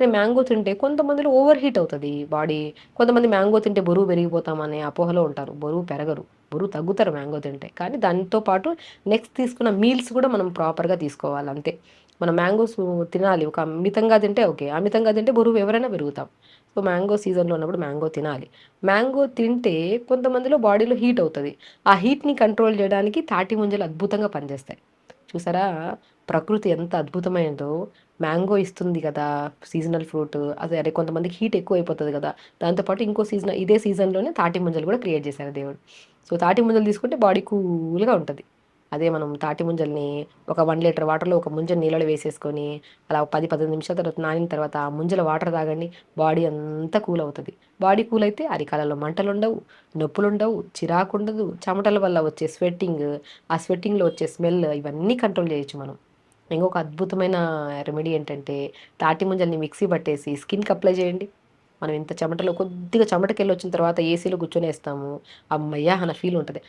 కానీ మ్యాంగో తింటే కొంతమందిలో ఓవర్ హీట్ అవుతుంది బాడీ. కొంతమంది మ్యాంగో తింటే బరువు పెరిగిపోతామనే అపోహలో ఉంటారు. బరువు పెరగరు. బరువు తగ్గుతారు మ్యాంగో తింటే. కానీ దాంతో పాటు నెక్స్ట్ తీసుకున్న మీల్స్ కూడా మనం ప్రాపర్గా తీసుకోవాలి అంతే. మనం మ్యాంగోస్ తినాలి. ఒక మితంగా తింటే ఓకే. అమితంగా తింటే బరువు ఎవరైనా పెరుగుతాం. సో మ్యాంగో సీజన్లో ఉన్నప్పుడు మ్యాంగో తినాలి. మ్యాంగో తింటే కొంతమందిలో బాడీలో హీట్ అవుతుంది. ఆ హీట్ని కంట్రోల్ చేయడానికి తాటి ముంజలు అద్భుతంగా పనిచేస్తాయి. చూసారా? ప్రకృతి ఎంత అద్భుతమైనదో మ్యాంగో ఇస్తుంది కదా సీజనల్ ఫ్రూట్. అదే అదే కొంతమందికి హీట్ ఎక్కువ అయిపోతుంది కదా దాంతోపాటు ఇంకో సీజన్ ఇదే సీజన్లోనే తాటి ముంజలు కూడా క్రియేట్ చేశారు దేవుడు. సో తాటి ముంజలు తీసుకుంటే బాడీ కూల్గా ఉంటుంది. అదే మనం తాటి ముంజల్ని ఒక వన్ లీటర్ వాటర్లో ఒక ముంజని నీళ్ళలో వేసేసుకొని అలా పది పదిహేను నిమిషాల తర్వాత నానిన తర్వాత ఆ ముంజల వాటర్ తాగండి. బాడీ అంతా కూల్ అవుతుంది. బాడీ కూల్ అయితే అరికాలలో మంటలు ఉండవు నొప్పులు ఉండవు చిరాకు ఉండదు. చెమటల వల్ల వచ్చే స్వెట్టింగ్ ఆ స్వెట్టింగ్లో వచ్చే స్మెల్ ఇవన్నీ కంట్రోల్ చేయొచ్చు మనం. ఇంకొక అద్భుతమైన రెమెడీ ఏంటంటే తాటి ముంజల్ని మిక్సీ పట్టేసి స్కిన్కి అప్లై చేయండి. మనం ఇంత చెమటలో కొద్దిగా చెమటకెళ్ళి వచ్చిన తర్వాత ఏసీలో కూర్చొని వేస్తాము. అమ్మయ్యా అన్న ఫీల్ ఉంటుంది.